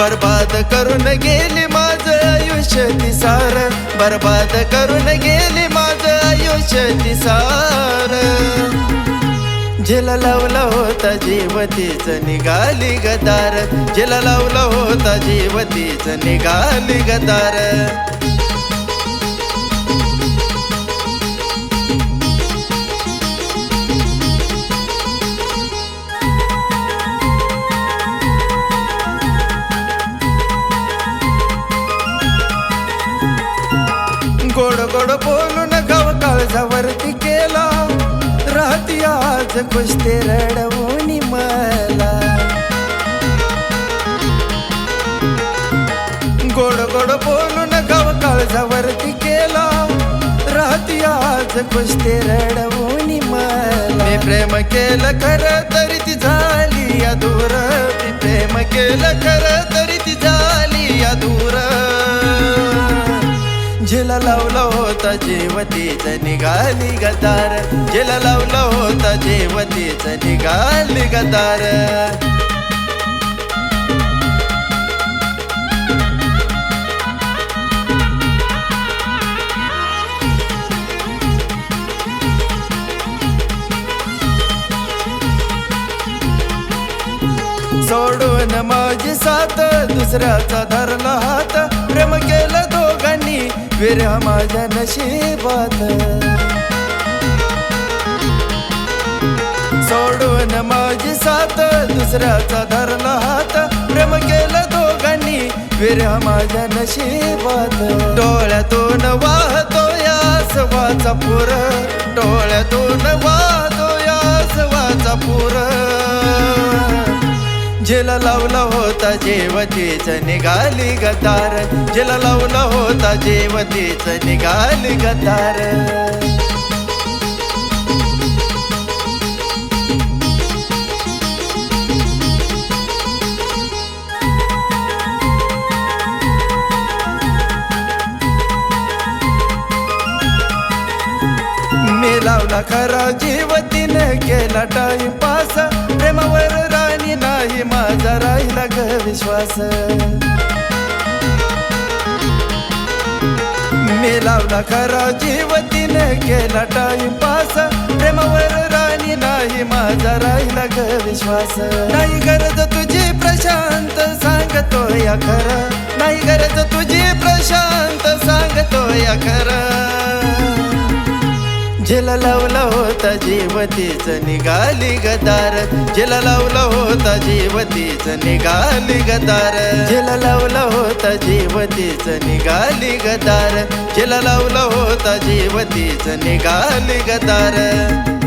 बरबाद करून गेली माझं आयुष्य तिसार. बरबाद करून गेली माझं आयुष्य तिसार. जिला लावला होता जीवतीच निघाली गदार. जिला लावला होता जीवतीच निघाली गदार. गोड गोड बोलून गाव काळजावरती केला. राहती आज कुस्ती रडवून मला. गोड गोड बोलून गाव काळजावरती केला. राहती आज कुस्ती रडवून मला. मी प्रेम केलं खरं तरी ती झाली अधूर. मी प्रेम केलं खरं तरी ती झाली जिला लावला होता जेवतीच निघाली गदार. जिला लावला होता जेवतीच निघाली गदार. सोडून माझी साथ दुसऱ्याचा धरला हात. प्रेम केलं दोघांनी विरह माझ्या नशिबात सोडून माझी साथ दुसऱ्याचा धरला हात। प्रेम केलं दोघांनी विरह माझ्या नशिबात डोळ्यातून वाहतो या सवाचा पुर डोळ्यातून वाह जिला लावला होता जेवतीच निघाली गदार. जिला लावला होता जेवतीच निघाली गदार. मी लावला खरा जीवतीनं केला टाइम पास विश्वास. मी लावला खरा जीवतीनं केला टाइम पास प्रेमावर राणी नाही माझा राहिला ग विश्वास. नाही गरज तुझी प्रशांत सांगतो या खरं. नाही गरज तुझी प्रशांत सांगतो या खरं. जिला लावला होता जीवतीच निघाली गदार. जिला लावला होता जीवतीच निघाली गदार. जिला लावला होता जीवतीच निघाली गदार. जिला लावला होता जीवतीच निघाली गदार.